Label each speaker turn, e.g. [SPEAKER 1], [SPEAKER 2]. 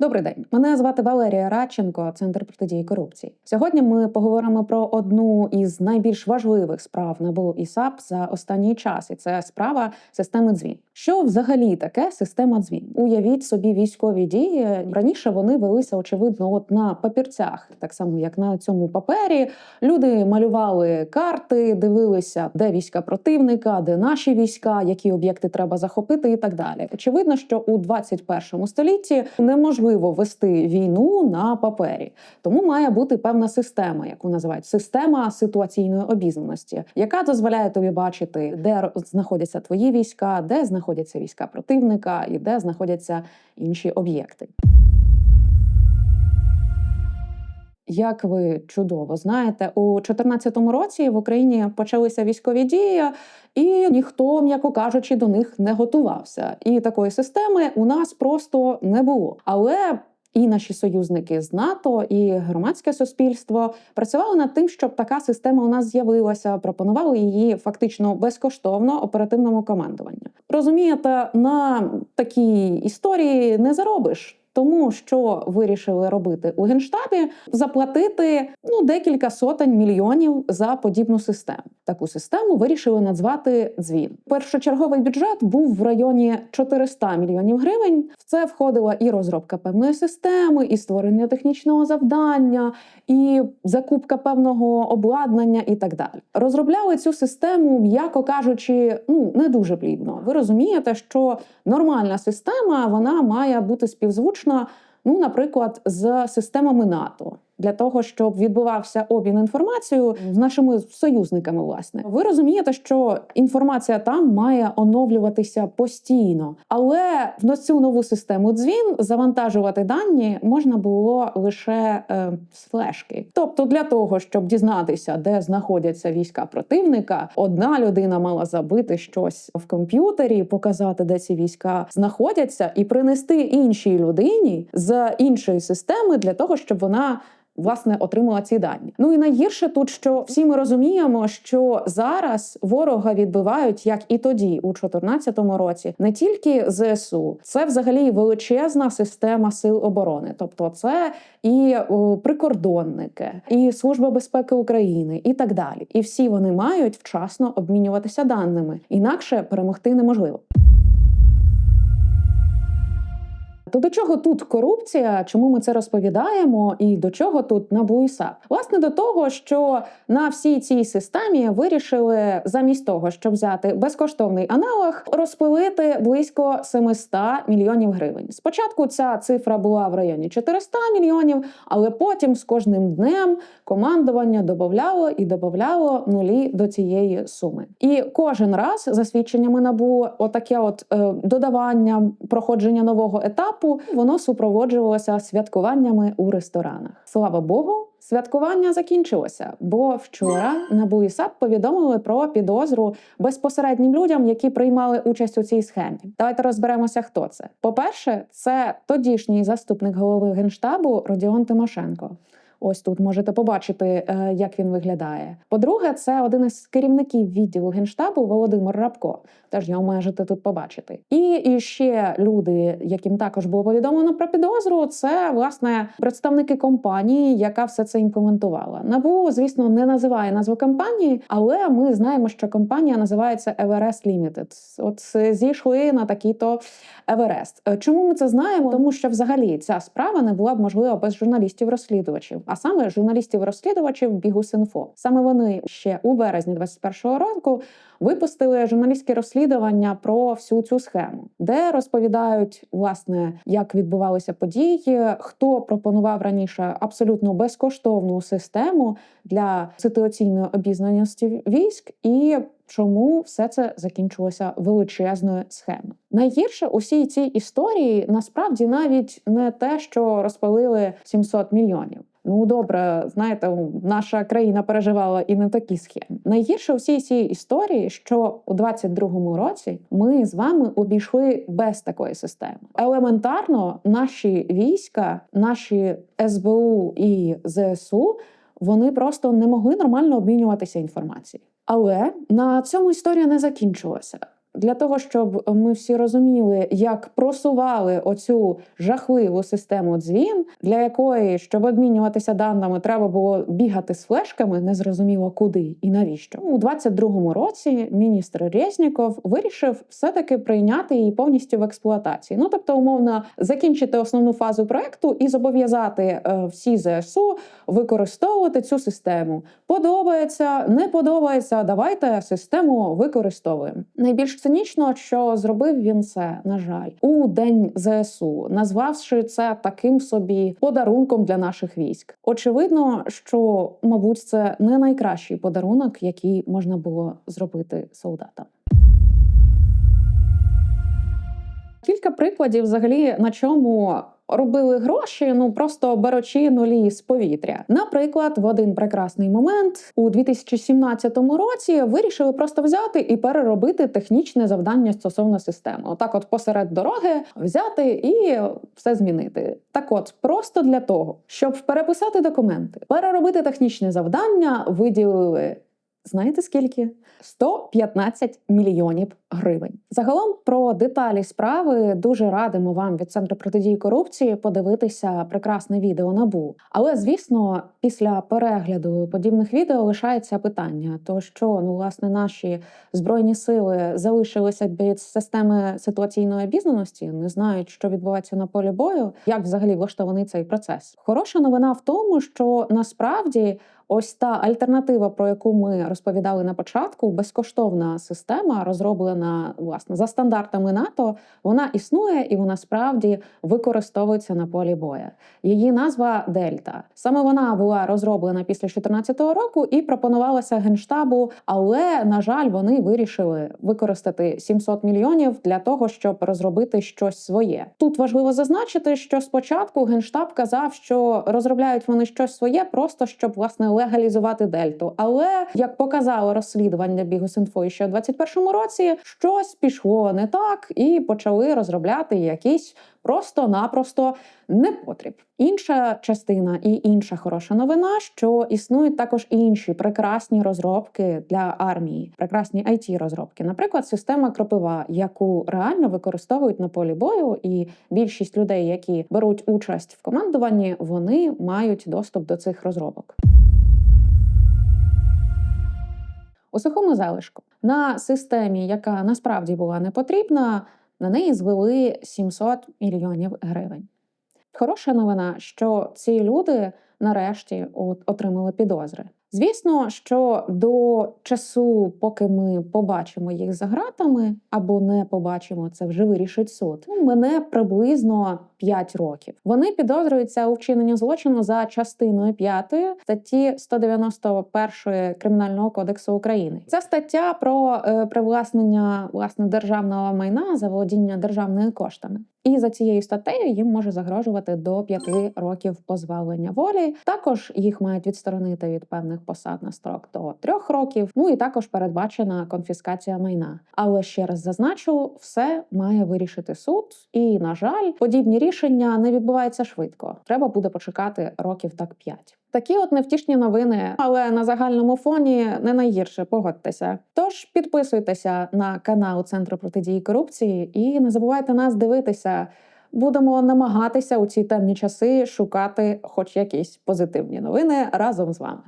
[SPEAKER 1] Добрий день, мене звати Валерія Радченко, центр протидії корупції. Сьогодні ми поговоримо про одну із найбільш важливих справ НАБУ і САП за останній час, і це справа системи дзвін. Що взагалі таке система дзвін? Уявіть собі військові дії. Раніше вони велися очевидно, от на папірцях, так само як на цьому папері. Люди малювали карти, дивилися, де війська противника, де наші війська, які об'єкти треба захопити, і так далі. Очевидно, що у 21 столітті неможливо вести війну на папері, тому має бути певна система, яку називають система ситуаційної обізнаності, яка дозволяє тобі бачити, де знаходяться твої війська, де знаходяться війська противника і де знаходяться інші об'єкти. Як ви чудово знаєте, у 2014 році в Україні почалися військові дії, і ніхто, м'яко кажучи, до них не готувався. І такої системи у нас просто не було. Але і наші союзники з НАТО, і громадське суспільство працювали над тим, щоб така система у нас з'явилася. Пропонували її фактично безкоштовно оперативному командуванню. Розумієте, на такій історії не заробиш. Тому що вирішили робити у генштабі заплатити ну декілька сотень мільйонів за подібну систему. Таку систему вирішили назвати дзвін. Першочерговий бюджет був в районі 400 мільйонів гривень. В це входила і розробка певної системи, і створення технічного завдання, і закупка певного обладнання, і так далі. Розробляли цю систему, м'яко кажучи, ну не дуже плідно. Ви розумієте, що нормальна система вона має бути співзвучна, ну, наприклад, з системами НАТО. Для того щоб відбувався обмін інформацією з нашими союзниками, власне, ви розумієте, що інформація там має оновлюватися постійно, але в цю нову систему дзвін завантажувати дані можна було лише е, з флешки. Тобто, для того, щоб дізнатися, де знаходяться війська противника, одна людина мала забити щось в комп'ютері, показати, де ці війська знаходяться, і принести іншій людині з іншої системи для того, щоб вона власне отримала ці дані. Ну і найгірше тут, що всі ми розуміємо, що зараз ворога відбивають, як і тоді, у 2014 році, не тільки ЗСУ, це взагалі величезна система сил оборони, тобто це і прикордонники, і служба безпеки України, і так далі. І всі вони мають вчасно обмінюватися даними, інакше перемогти неможливо. То до чого тут корупція? Чому ми це розповідаємо? І до чого тут НАБУ? Власне, до того, що на всій цій системі вирішили замість того, щоб взяти безкоштовний аналог, розпилити близько 700 мільйонів гривень. Спочатку ця цифра була в районі 400 мільйонів, але потім з кожним днем командування додавало і додавало нулі до цієї суми. І кожен раз за свідченнями НАБУ, отаке от е, додавання проходження нового етапу, воно супроводжувалося святкуваннями у ресторанах. Слава Богу. Святкування закінчилося, бо вчора НАБУ і САП повідомили про підозру безпосереднім людям, які приймали участь у цій схемі. Давайте розберемося, хто це. По-перше, це тодішній заступник голови генштабу Родіон Тимошенко. Ось тут можете побачити, е, як він виглядає. По-друге, це один із керівників відділу генштабу Володимир Рабко. Теж його можете тут побачити. І, і ще люди, яким також було повідомлено про підозру, це власне представники компанії, яка все це імплементувала. Набу, звісно, не називає назву компанії, але ми знаємо, що компанія називається Everest Limited. От е, зійшли на такий-то Еверест. Е, Чому ми це знаємо? Тому що взагалі ця справа не була б можлива без журналістів-розслідувачів, а саме журналістів-розслідувачів Бігус.Інфо. Саме вони ще у березні 21-го року випустили журналістське розслідування про всю цю схему, де розповідають власне, як відбувалися події, хто пропонував раніше абсолютно безкоштовну систему для ситуаційної обізнаності військ і. Чому все це закінчилося величезною схемою? Найгірше у всій цій історії насправді навіть не те, що розпалили 700 мільйонів. Ну добре, знаєте, наша країна переживала і не такі схеми. Найгірше у всій цій історії, що у 22-му році ми з вами обійшли без такої системи. Елементарно, наші війська, наші СБУ і ЗСУ. Вони просто не могли нормально обмінюватися інформацією. Але на цьому історія не закінчилася. Для того, щоб ми всі розуміли, як просували оцю жахливу систему дзвін, для якої, щоб обмінюватися даними, треба було бігати з флешками, незрозуміло куди і навіщо. У 22-му році міністр Резніков вирішив все-таки прийняти її повністю в експлуатації. Ну тобто, умовно, закінчити основну фазу проекту і зобов'язати е, всі ЗСУ використовувати цю систему. Подобається, не подобається. Давайте систему використовуємо. Найбільш цинічно, що зробив він це, на жаль, у день ЗСУ, назвавши це таким собі подарунком для наших військ. Очевидно, що мабуть це не найкращий подарунок, який можна було зробити солдатам. Кілька прикладів, взагалі, на чому робили гроші, ну просто беручи нулі з повітря. Наприклад, в один прекрасний момент у 2017 році вирішили просто взяти і переробити технічне завдання стосовно системи. Отак, от посеред дороги взяти і все змінити. Так, от просто для того, щоб переписати документи, переробити технічне завдання, виділили. Знаєте скільки? 115 мільйонів гривень. Загалом про деталі справи дуже радимо вам від центру протидії корупції подивитися прекрасне відео набу. Але звісно, після перегляду подібних відео лишається питання: то що ну власне наші збройні сили залишилися без системи ситуаційної обізнаності, не знають, що відбувається на полі бою, як взагалі влаштований цей процес. Хороша новина в тому, що насправді. Ось та альтернатива, про яку ми розповідали на початку, безкоштовна система, розроблена власне за стандартами НАТО. Вона існує і вона справді використовується на полі боя. Її назва Дельта. Саме вона була розроблена після 2014 року і пропонувалася генштабу, але на жаль, вони вирішили використати 700 мільйонів для того, щоб розробити щось своє. Тут важливо зазначити, що спочатку генштаб казав, що розробляють вони щось своє, просто щоб власне легалізувати дельту. Але як показало розслідування Бігус.Інфо ще у 2021 році, щось пішло не так, і почали розробляти якісь просто-напросто непотріб. Інша частина і інша хороша новина, що існують також інші прекрасні розробки для армії, прекрасні it розробки, наприклад, система кропива, яку реально використовують на полі бою, і більшість людей, які беруть участь в командуванні, вони мають доступ до цих розробок. У сухому залишку на системі, яка насправді була не потрібна, на неї звели 700 мільйонів гривень. Хороша новина, що ці люди нарешті отримали підозри. Звісно, що до часу, поки ми побачимо їх за ґратами або не побачимо, це вже вирішить суд. Мене приблизно 5 років. Вони підозрюються у вчиненні злочину за частиною 5 статті 191 кримінального кодексу України. Це стаття про е, привласнення власне державного майна за володіння державними коштами. І за цією статтею їм може загрожувати до 5 років позбавлення волі. Також їх мають відсторонити від певних посад на строк до 3 років. Ну і також передбачена конфіскація майна. Але ще раз зазначу, все має вирішити суд. І на жаль, подібні рішення не відбуваються швидко. Треба буде почекати років так 5. Такі от невтішні новини, але на загальному фоні не найгірше, погодьтеся. Тож підписуйтеся на канал Центру протидії корупції і не забувайте нас дивитися. Будемо намагатися у ці темні часи шукати хоч якісь позитивні новини разом з вами.